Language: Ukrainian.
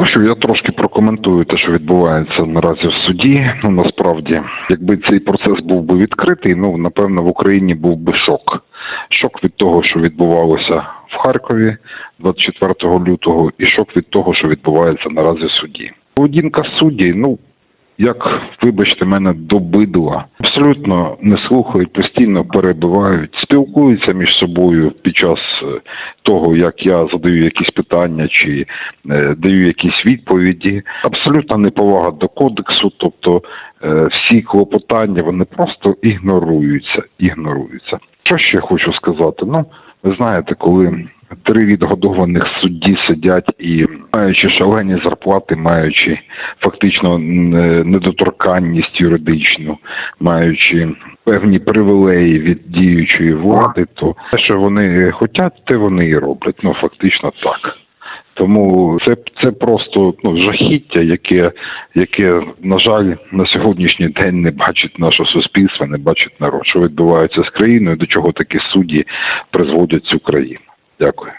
Ну що я трошки прокоментую те, що відбувається наразі в суді. Ну насправді, якби цей процес був би відкритий, ну напевно в Україні був би шок. Шок від того, що відбувалося в Харкові 24 лютого, і шок від того, що відбувається наразі в суді. Поведінка судді, ну як вибачте мене до бидла, абсолютно не слухають, постійно перебивають, спілкуються між собою під час е, того, як я задаю якісь питання чи е, даю якісь відповіді. Абсолютна неповага до кодексу, тобто е, всі клопотання вони просто ігноруються, ігноруються. Що ще хочу сказати? Ну, ви знаєте, коли три відгодованих судді сидять і маючи шалені зарплати, маючи фактично недоторканність юридичну, маючи певні привілеї від діючої влади, то те, що вони хочуть, те вони і роблять. Ну фактично так. Тому це, це просто ну, жахіття, яке, яке, на жаль, на сьогоднішній день не бачить наше суспільство, не бачить народ, що відбувається з країною, до чого такі судді призводять цю країну. Дякую.